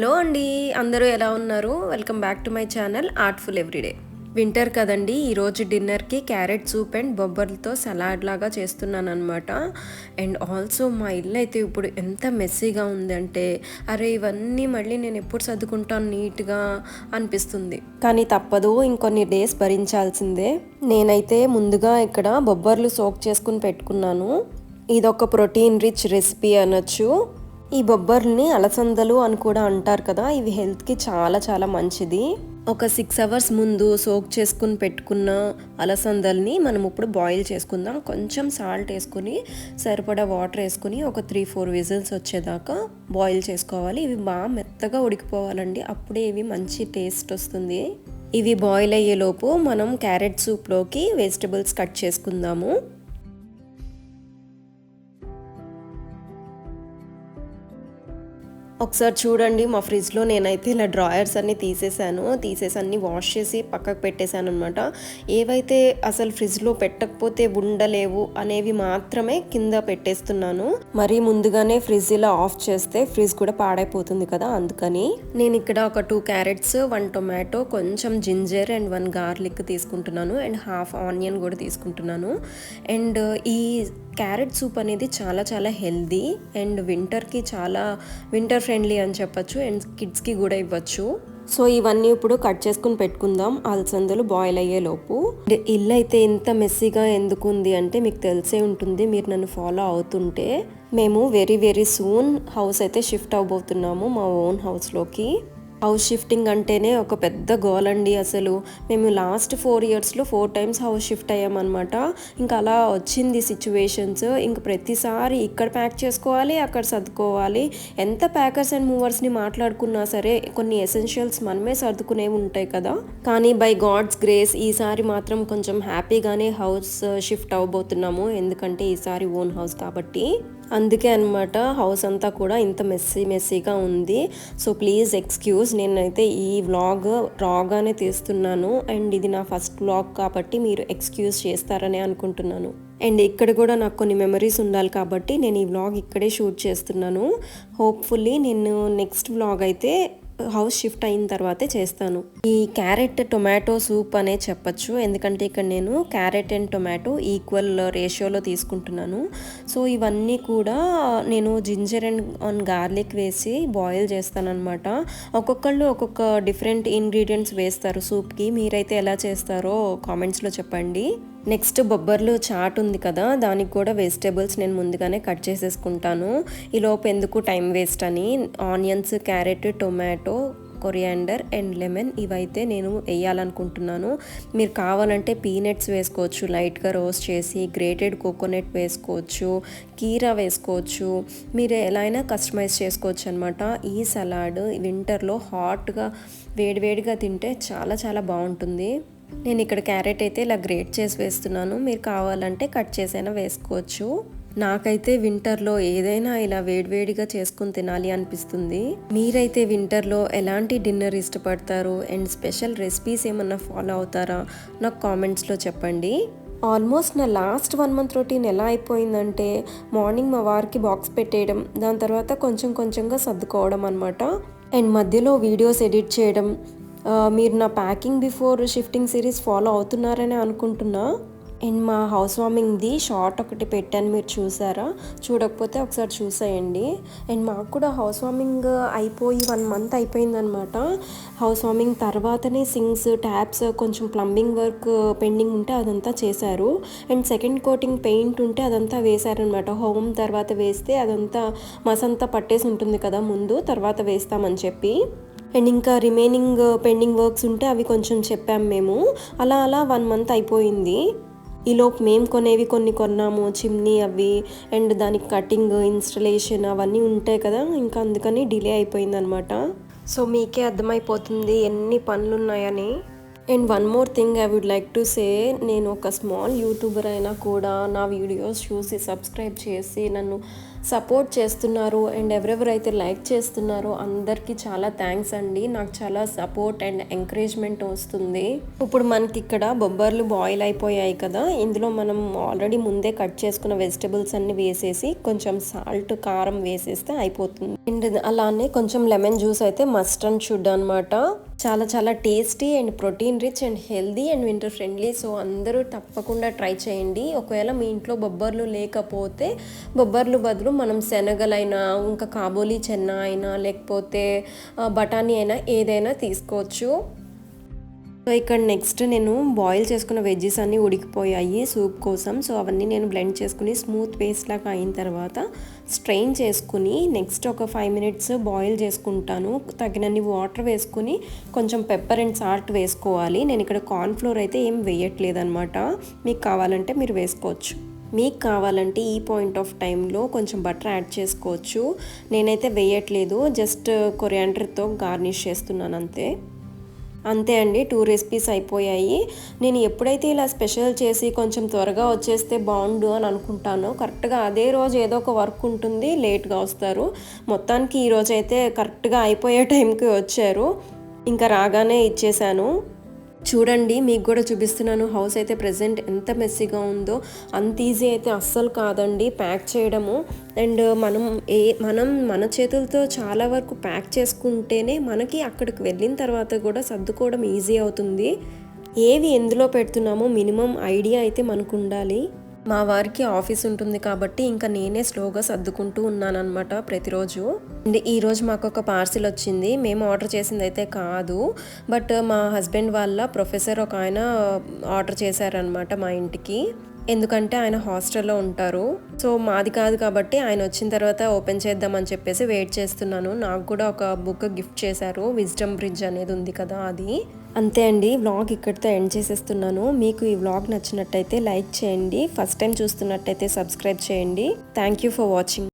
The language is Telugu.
హలో అండి అందరూ ఎలా ఉన్నారు? Welcome back to my channel artful everyday winter కదండి ఈరోజు డిన్నర్కి క్యారెట్ సూప్ అండ్ బొబ్బర్లతో సలాడ్ లాగా చేస్తున్నాను అనమాట అండ్ ఆల్సో మా ఇల్లు అయితే ఇప్పుడు ఎంత మెస్సీగా ఉందంటే అరే ఇవన్నీ మళ్ళీ నేను ఎప్పుడు సర్దుకుంటాను నీట్గా అనిపిస్తుంది. కానీ తప్పదు ఇంకొన్ని డేస్ భరించాల్సిందే. నేనైతే ముందుగా ఇక్కడ బొబ్బర్లు సోక్ చేసుకుని పెట్టుకున్నాను. ఇదొక ప్రోటీన్ రిచ్ రెసిపీ అనొచ్చు. ఈ బొబ్బర్ని అలసందలు అని కూడా అంటారు కదా ఇవి హెల్త్కి చాలా చాలా మంచిది. ఒక సిక్స్ అవర్స్ ముందు సోక్ చేసుకుని పెట్టుకున్న అలసందల్ని మనం ఇప్పుడు బాయిల్ చేసుకుందాం. కొంచెం సాల్ట్ వేసుకుని సరిపడా వాటర్ వేసుకుని ఒక త్రీ ఫోర్ విజిల్స్ వచ్చేదాకా బాయిల్ చేసుకోవాలి. ఇవి బాగా మెత్తగా ఉడికిపోవాలండి. అప్పుడే ఇవి మంచి టేస్ట్ వస్తుంది. ఇవి బాయిల్ అయ్యేలోపు మనం క్యారెట్ సూప్లోకి వెజిటబుల్స్ కట్ చేసుకుందాము. ఒకసారి చూడండి మా ఫ్రిడ్జ్లో నేనైతే ఇలా డ్రాయర్స్ అన్ని తీసేసాను. తీసేసి అన్ని వాష్ చేసి పక్కకు పెట్టేశాను అనమాట ఏవైతే అసలు ఫ్రిడ్జ్లో పెట్టకపోతే ఉండలేవు అనేవి మాత్రమే కింద పెట్టేస్తున్నాను. మరి ముందుగానే ఫ్రిడ్జ్ ఇలా ఆఫ్ చేస్తే ఫ్రిడ్జ్ కూడా పాడైపోతుంది కదా అందుకని. నేను ఇక్కడ ఒక టూ క్యారెట్స్ వన్ టొమాటో కొంచెం జింజర్ అండ్ వన్ గార్లిక్ తీసుకుంటున్నాను. అండ్ హాఫ్ ఆనియన్ కూడా తీసుకుంటున్నాను. అండ్ ఈ క్యారెట్ సూప్ అనేది చాలా చాలా హెల్దీ అండ్ వింటర్కి చాలా వింటర్ ఫ్రెండ్లీ అని చెప్పొచ్చు అండ్ కిడ్స్కి కూడా ఇవ్వచ్చు. సో ఇవన్నీ ఇప్పుడు కట్ చేసుకుని పెట్టుకుందాం. అలసందలు బాయిల్ అయ్యే లోపు. ఇల్లు అయితే ఇంత మెస్సీగా ఎందుకు ఉంది అంటే మీకు తెలిసే ఉంటుంది. మీరు నన్ను ఫాలో అవుతుంటే మేము వెరీ వెరీ సూన్ హౌస్ అయితే షిఫ్ట్ అవబోతున్నాము మా ఓన్ హౌస్లోకి. హౌస్ షిఫ్టింగ్ అంటేనే ఒక పెద్ద గోల్ అండి అసలు. మేము లాస్ట్ ఫోర్ ఇయర్స్లో ఫోర్ టైమ్స్ హౌస్ షిఫ్ట్ అయ్యామన్నమాట ఇంకా అలా వచ్చింది సిచ్యువేషన్స్ ఇంక ప్రతిసారి ఇక్కడ ప్యాక్ చేసుకోవాలి అక్కడ సర్దుకోవాలి. ఎంత ప్యాకర్స్ అండ్ మూవర్స్ని మాట్లాడుకున్నా సరే కొన్ని ఎసెన్షియల్స్ మనమే సర్దుకునేవి ఉంటాయి కదా. కానీ బై గాడ్స్ గ్రేస్ ఈసారి మాత్రం కొంచెం హ్యాపీగానే హౌస్ షిఫ్ట్ అవ్వబోతున్నాము. ఎందుకంటే ఈసారి ఓన్ హౌస్ కాబట్టి. అందుకే అనమాట హౌస్ అంతా కూడా ఇంత మెస్సీ మెస్సీగా ఉంది. సో ప్లీజ్ ఎక్స్క్యూజ్ నేనైతే ఈ వ్లాగ్ రాగానే తీస్తున్నాను. అండ్ ఇది నా ఫస్ట్ వ్లాగ్ కాబట్టి మీరు ఎక్స్క్యూజ్ చేస్తారని అనుకుంటున్నాను. అండ్ ఇక్కడ కూడా నాకు కొన్ని మెమరీస్ ఉండాలి కాబట్టి నేను ఈ వ్లాగ్ ఇక్కడే షూట్ చేస్తున్నాను. హోప్ఫుల్లీ నేను నెక్స్ట్ వ్లాగ్ అయితే హౌస్ షిఫ్ట్ అయిన తర్వాతే చేస్తాను. ఈ క్యారెట్ టొమాటో సూప్ అనే చెప్పచ్చు. ఎందుకంటే ఇక్కడ నేను క్యారెట్ అండ్ టొమాటో ఈక్వల్ రేషియోలో తీసుకుంటున్నాను. సో ఇవన్నీ కూడా నేను జింజర్ అండ్ ఆన్ గార్లిక్ వేసి బాయిల్ చేస్తానన్నమాట. ఒక్కొక్కళ్ళు ఒక్కొక్క డిఫరెంట్ ఇంగ్రీడియంట్స్ వేస్తారు సూప్కి. మీరైతే ఎలా చేస్తారో కామెంట్స్లో చెప్పండి. నెక్స్ట్ బొబ్బర్లు చాట్ ఉంది కదా దానికి కూడా వెజిటేబుల్స్ నేను ముందుగానే కట్ చేసేసుకుంటాను. ఈలోపు ఎందుకు టైం వేస్ట్ అని onions carrot tomato coriander and lemon ఇవైతే నేను వేయాలనుకుంటున్నాను. మీరు కావాలంటే పీనట్స్ వేసుకోవచ్చు లైట్గా రోస్ట్ చేసి గ్రేటెడ్ కోకోనట్ వేసుకోవచ్చు కీరా వేసుకోవచ్చు. మీరు ఎలా అయినా కస్టమైజ్ చేసుకోవచ్చు అనమాట ఈ సలాడ్ వింటర్లో హాట్గా వేడివేడిగా తింటే చాలా చాలా బాగుంటుంది. నేను ఇక్కడ క్యారెట్ అయితే ఇలా గ్రేట్ చేసి వేస్తున్నాను. మీరు కావాలంటే కట్ చేసైనా వేసుకోవచ్చు. నాకైతే వింటర్లో ఏదైనా ఇలా వేడివేడిగా చేసుకుని తినాలి అనిపిస్తుంది. మీరైతే వింటర్లో ఎలాంటి డిన్నర్ ఇష్టపడతారు? అండ్ స్పెషల్ రెసిపీస్ ఏమన్నా ఫాలో అవుతారా? నాకు కామెంట్స్లో చెప్పండి. ఆల్మోస్ట్ నా లాస్ట్ వన్ మంత్ రొటీన్ ఎలా అయిపోయిందంటే మార్నింగ్ మా వారికి బాక్స్ పెట్టేయడం దాని తర్వాత కొంచెం కొంచెంగా సర్దుకోవడం అనమాట అండ్ మధ్యలో వీడియోస్ ఎడిట్ చేయడం మీరు నా packing before shifting series follow అవుతున్నారని అనుకుంటున్నా. అండ్ మా హౌస్ వార్మింగ్ది షార్ట్ ఒకటి పెట్టాను మీరు చూసారా? చూడకపోతే ఒకసారి చూసేయండి. అండ్ మాకు కూడా హౌస్ వార్మింగ్ అయిపోయి వన్ మంత్ అయిపోయిందనమాట. హౌస్ వార్మింగ్ తర్వాతనే సింక్స్ ట్యాప్స్ కొంచెం ప్లంబింగ్ వర్క్ పెండింగ్ ఉంటే అదంతా చేశారు. అండ్ సెకండ్ కోటింగ్ పెయింట్ ఉంటే అదంతా వేశారనమాట. హోమ్ తర్వాత వేస్తే అదంతా మసంతా పట్టేసి ఉంటుంది కదా ముందు తర్వాత వేస్తామని చెప్పి. అండ్ ఇంకా రిమైనింగ్ పెండింగ్ వర్క్స్ ఉంటే అవి కొంచెం చెప్పాము మేము. అలా అలా వన్ మంత్ అయిపోయింది. ఈలోపు మేము కొనేవి కొన్ని కొన్నాము చిమ్నీ అవి అండ్ దానికి కటింగ్ ఇన్స్టలేషన్ అవన్నీ ఉంటాయి కదా ఇంకా అందుకని డిలే అయిపోయింది అనమాట సో మీకే అర్థమైపోతుంది ఎన్ని పనులు ఉన్నాయని and one more thing I would like to say నేను ఒక స్మాల్ యూట్యూబర్ అయినా కూడా నా వీడియోస్ చూసి సబ్స్క్రైబ్ చేసి నన్ను సపోర్ట్ చేస్తున్నారు అండ్ ఎవరెవరైతే లైక్ చేస్తున్నారో అందరికీ చాలా థ్యాంక్స్ అండి. నాకు చాలా సపోర్ట్ అండ్ ఎంకరేజ్మెంట్ వస్తుంది. ఇప్పుడు మనకి ఇక్కడ బొబ్బర్లు బాయిల్ అయిపోయాయి కదా. ఇందులో మనం ఆల్రెడీ ముందే కట్ చేసుకున్న వెజిటబుల్స్ అన్ని వేసేసి కొంచెం సాల్ట్ కారం వేసేస్తే అయిపోతుంది. అండ్ అలానే కొంచెం లెమన్ జ్యూస్ అయితే మస్ట్ అండ్ షుడ్ అనమాట చాలా చాలా tasty and protein rich and healthy and winter friendly so అందరూ తప్పకుండా ట్రై చేయండి. ఒకవేళ మీ ఇంట్లో బొబ్బర్లు లేకపోతే బొబ్బర్లు బదులు మనం శనగలైనా ఇంకా కాబోలి చెన్న అయినా లేకపోతే బఠానీ అయినా ఏదైనా తీసుకోవచ్చు. సో ఇక్కడ నెక్స్ట్ నేను బాయిల్ చేసుకున్న వెజ్జెస్ అన్నీ ఉడికిపోయాయి సూప్ కోసం. సో అవన్నీ నేను బ్లెండ్ చేసుకుని స్మూత్ పేస్ట్ లాగా అయిన తర్వాత స్ట్రెయిన్ చేసుకుని నెక్స్ట్ ఒక ఫైవ్ మినిట్స్ బాయిల్ చేసుకుంటాను. తగినన్ని వాటర్ వేసుకుని కొంచెం పెప్పర్ అండ్ సాల్ట్ వేసుకోవాలి. నేను ఇక్కడ కార్న్ఫ్లోర్ అయితే ఏం వేయట్లేదు అనమాట మీకు కావాలంటే మీరు వేసుకోవచ్చు. మీకు కావాలంటే ఈ పాయింట్ ఆఫ్ టైంలో కొంచెం బటర్ యాడ్ చేసుకోవచ్చు. నేనైతే వేయట్లేదు జస్ట్ కొరియాండర్తో గార్నిష్ చేస్తున్నాను అంతే. అంతే అండి టూ రెసిపీస్ అయిపోయాయి. నేను ఎప్పుడైతే ఇలా స్పెషల్ చేసి కొంచెం త్వరగా వచ్చేస్తే బాగుండు అని అనుకుంటాను కరెక్ట్గా అదే రోజు ఏదో ఒక వర్క్ ఉంటుంది లేట్గా వస్తారు. మొత్తానికి ఈ అయితే కరెక్ట్గా అయిపోయే టైంకి వచ్చారు. ఇంకా రాగానే ఇచ్చేసాను. చూడండి మీకు కూడా చూపిస్తున్నాను. హౌస్ అయితే ప్రజెంట్ ఎంత మెస్సీగా ఉందో అంత ఈజీ అయితే అస్సలు కాదండి ప్యాక్ చేయడము. అండ్ మనం ఏ మనం మన చేతులతో చాలా వరకు ప్యాక్ చేసుకుంటేనే మనకి అక్కడికి వెళ్ళిన తర్వాత కూడా సర్దుకోవడం ఈజీ అవుతుంది. ఏవి ఎందులో పెడుతున్నామో మినిమం ఐడియా అయితే మనకు ఉండాలి. మా వారికి ఆఫీస్ ఉంటుంది కాబట్టి ఇంకా నేనే స్లోగా సర్దుకుంటూ ఉన్నానన్నమాట ప్రతిరోజు. అండ్ ఈరోజు మాకు ఒక పార్సిల్ వచ్చింది. మేము ఆర్డర్ చేసింది అయితే కాదు. బట్ మా హస్బెండ్ వాళ్ళ ప్రొఫెసర్ ఒక ఆయన ఆర్డర్ చేశారనమాట మా ఇంటికి. ఎందుకంటే ఆయన హాస్టల్లో ఉంటారు. సో మాది కాదు కాబట్టి ఆయన వచ్చిన తర్వాత ఓపెన్ చేద్దామని చెప్పేసి వెయిట్ చేస్తున్నాను. నాకు కూడా ఒక బుక్ గిఫ్ట్ చేశారు. విజ్డమ్ బ్రిడ్జ్ అనేది ఉంది కదా అది. అంతే అండి వ్లాగ్ ఇక్కడితో ఎండ్ చేసేస్తున్నాను. మీకు ఈ వ్లాగ్ నచ్చినట్టయితే లైక్ చేయండి. ఫస్ట్ టైం చూస్తున్నట్టయితే సబ్స్క్రైబ్ చేయండి. Thank you for watching.